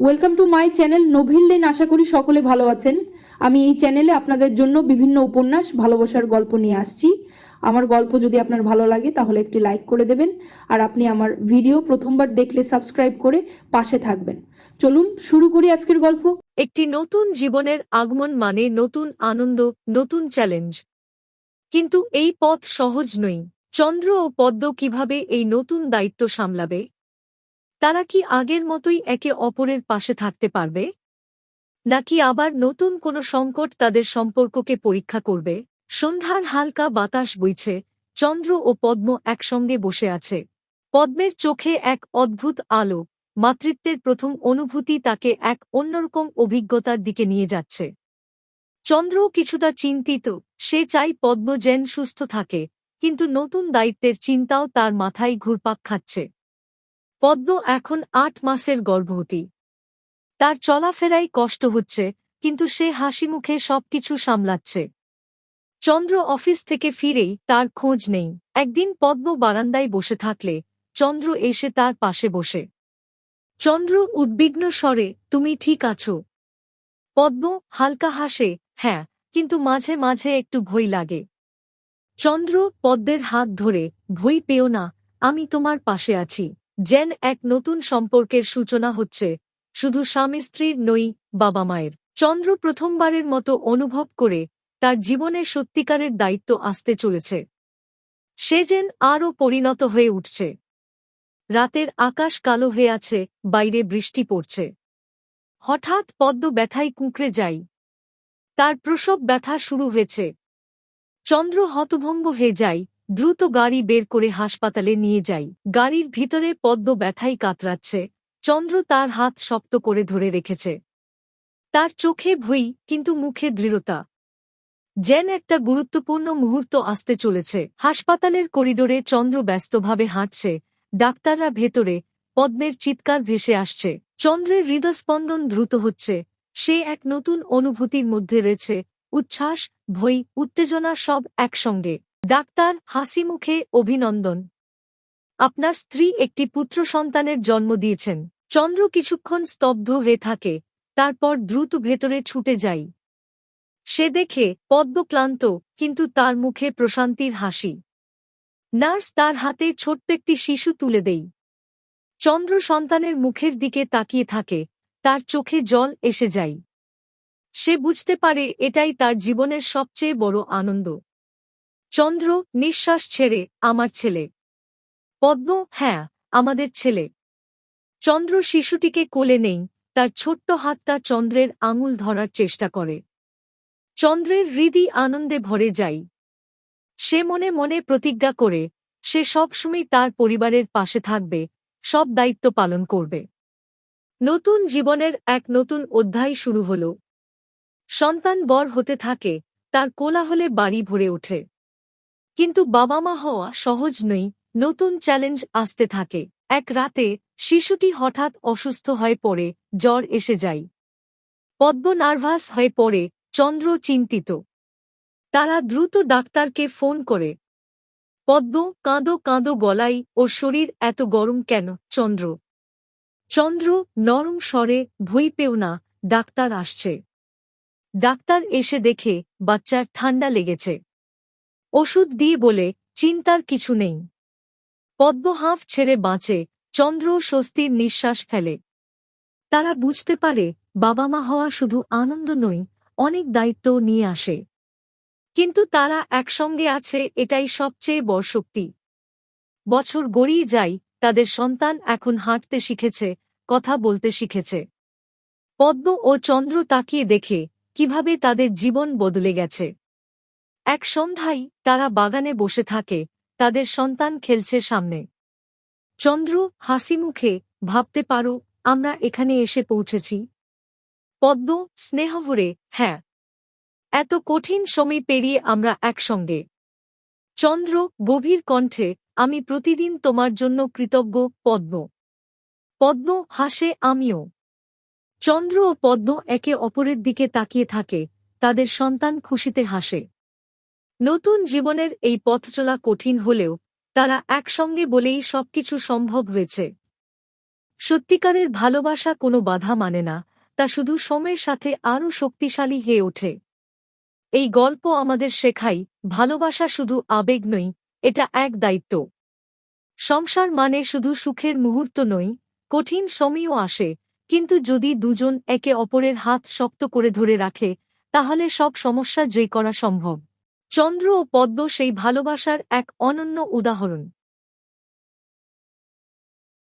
Welcome to my channel Novel Lane আশা করি সকলে ভালো আছেন। আমি এই চ্যানেলে আপনাদের জন্য বিভিন্ন উপন্যাস, ভালোবাসার গল্প নিয়ে আসছি। আমার গল্প যদি আপনার ভালো লাগে, তাহলে একটি লাইক করে দেবেন। আর আপনি আমার ভিডিও প্রথমবার দেখলে সাবস্ক্রাইব করে পাশে থাকবেন। চলুন শুরু করি আজকের গল্প। একটি নতুন জীবনের আগমন মানে নতুন আনন্দ, নতুন চ্যালেঞ্জ কিন্তু এই পথ সহজ নই চন্দ্র ও পদ্ম কীভাবে এই নতুন দায়িত্ব সামলাবে? তারা কি আগের মতোই একে অপরের পাশে থাকতে পারবে? নাকি আবার নতুন কোনো সংকট তাদের সম্পর্ককে পরীক্ষা করবে? সন্ধ্যার হালকা বাতাস বইছে, চন্দ্র ও পদ্ম একসঙ্গে বসে আছে। পদ্মের চোখে এক অদ্ভুত আলো, মাতৃত্বের প্রথম অনুভূতি তাকে এক অন্যরকম অভিজ্ঞতার দিকে নিয়ে যাচ্ছে। চন্দ্রও কিছুটা চিন্তিত, সে চাই পদ্ম যেন সুস্থ থাকে, কিন্তু নতুন দায়িত্বের চিন্তাও তার মাথায় ঘুরপাক খাচ্ছে। পদ্ম এখন আট মাসের গর্ভবতী। তার চলাফেরাই কষ্ট হচ্ছে, কিন্তু সে হাসি মুখে সবকিছু সামলাচ্ছে। চন্দ্র অফিস থেকে ফিরেই তার খোঁজ নেই। একদিন পদ্ম বারান্দায় বসে থাকলে, চন্দ্র এসে তার পাশে বসে। চন্দ্র উদ্বিগ্ন স্বরে, তুমি ঠিক আছো? পদ্ম হালকা হাসে হ্যাঁ কিন্তু মাঝে মাঝে একটু ভই লাগে। চন্দ্র পদ্মের হাত ধরে ভই পেও না, আমি তোমার পাশে আছি। যেন এক নতুন সম্পর্কের সূচনা হচ্ছে। শুধু স্বামী স্ত্রীর নই, বাবা মায়ের। চন্দ্র প্রথমবারের মতো অনুভব করে তার জীবনে সত্যিকারের দায়িত্ব আসতে চলেছে। সে যেন আরও পরিণত হয়ে উঠছে। রাতের আকাশ কালো হয়ে আছে, বাইরে বৃষ্টি পড়ছে। হঠাৎ পদ্ম ব্যথায় কুঁকড়ে যাই তার প্রসব ব্যথা শুরু হয়েছে। চন্দ্র হতভম্ব হয়ে যায় দ্রুত গাড়ি বের করে হাসপাতালে নিয়ে যাই। গাড়ির ভিতরে পদ্ম ব্যথাই কাতরাচ্ছে। চন্দ্র তার হাত শক্ত করে ধরে রেখেছে। তার চোখে ভই, কিন্তু মুখে দৃঢ়তা। যেন একটা গুরুত্বপূর্ণ মুহূর্ত আসতে চলেছে। হাসপাতালের করিডোরে চন্দ্র ব্যস্তভাবে হাঁটছে। ডাক্তাররা ভেতরে, পদ্মের চিৎকার ভেসে আসছে। চন্দ্রের হৃদস্পন্দন দ্রুত হচ্ছে। সে এক নতুন অনুভূতির মধ্যে রয়েছে। উচ্ছ্বাস, ভয়, উত্তেজনা সব একসঙ্গে। ডাক্তার হাসি মুখে অভিনন্দন। আপনার স্ত্রী একটি পুত্র সন্তানের জন্ম দিয়েছেন। চন্দ্র কিছুক্ষণ স্তব্ধ হয়ে থাকে, তারপর দ্রুত ভেতরে ছুটে যাই সে দেখে পদ্ম ক্লান্ত, কিন্তু তার মুখে প্রশান্তির হাসি। নার্স তার হাতে ছোট্ট একটি শিশু তুলে দেই চন্দ্র সন্তানের মুখের দিকে তাকিয়ে থাকে, তার চোখে জল এসে যায়। সে বুঝতে পারে এটাই তার জীবনের সবচেয়ে বড় আনন্দ। চন্দ্র নিঃশ্বাস ছেড়ে আমার ছেলে। পদ্ম হ্যাঁ আমাদের ছেলে। চন্দ্র শিশুটিকে কোলে নেই, তার ছোট্ট হাতটা চন্দ্রের আঙুল ধরার চেষ্টা করে। চন্দ্রের হৃদি আনন্দে ভরে যাই। সে মনে মনে প্রতিজ্ঞা করে, সে সবসময় তার পরিবারের পাশে থাকবে, সব দায়িত্ব পালন করবে। নতুন জীবনের এক নতুন অধ্যায় শুরু হল। সন্তান বর হতে থাকে, তার কোলাহলে বাড়ি ভরে ওঠে। কিন্তু বাবা মা হওয়া সহজ নই, নতুন চ্যালেঞ্জ আসতে থাকে। এক রাতে, শিশুটি হঠাৎ অসুস্থ হয়ে পড়ে, জ্বর এসে যায়। পদ্ম নার্ভাস হয়ে পড়ে, চন্দ্র চিন্তিত। তারা দ্রুত ডাক্তারকে ফোন করে। পদ্ম কাঁদো কাঁদো গলাই ওর শরীর এত গরম কেন, চন্দ্র? চন্দ্র নরম স্বরে, ভই পেও না, ডাক্তার আসছে। ডাক্তার এসে দেখে, বাচ্চার ঠান্ডা লেগেছে। ওষুধ দিয়ে বলে চিন্তার কিছু নেই। পদ্ম হাঁফ ছেড়ে বাঁচে, চন্দ্র স্বস্তির নিঃশ্বাস ফেলে। তারা বুঝতে পারে বাবা মা হওয়া শুধু আনন্দ নই অনেক দায়িত্ব নিয়ে আসে। কিন্তু তারা একসঙ্গে আছে এটাই সবচেয়ে বড় শক্তি। বছর গড়িয়ে যায়, তাদের সন্তান এখন হাঁটতে শিখেছে, কথা বলতে শিখেছে। পদ্ম ও চন্দ্র তাকিয়ে দেখে কীভাবে তাদের জীবন বদলে গেছে। এক সন্ধ্যায় তারা বাগানে বসে থাকে, তাদের সন্তান খেলছে সামনে। চন্দ্র, হাসি মুখে, ভাবতে পারো, আমরা এখানে এসে পৌঁছেছি। পদ্ম স্নেহভরে হ্যাঁ। এত কঠিন সময় পেরিয়ে আমরা একসঙ্গে। চন্দ্র, গভীর কণ্ঠে, আমি প্রতিদিন তোমার জন্য কৃতজ্ঞ, পদ্ম। পদ্ম, হাসে আমিও। চন্দ্র ও পদ্ম একে অপরের দিকে তাকিয়ে থাকে, তাদের সন্তান খুশিতে হাসে। নতুন জীবনের এই পথ চলা কঠিন হলেও তারা একসঙ্গে বলেই সবকিছু সম্ভব হয়েছে। সত্যিকারের ভালোবাসা কোনো বাধা মানে না, তা শুধু সময়ের সাথে আরও শক্তিশালী হয়ে ওঠে। এই গল্প আমাদের শেখাই, ভালোবাসা শুধু আবেগ নই, এটা এক দায়িত্ব। সংসার মানে শুধু সুখের মুহূর্ত নই, কঠিন সময়ও আসে, কিন্তু যদি দুজন একে অপরের হাত শক্ত করে ধরে রাখে, তাহলে সব সমস্যা জয় করা সম্ভব। চন্দ্র ও পদ্ম সেই ভালোবাসার এক অনন্য উদাহরণ।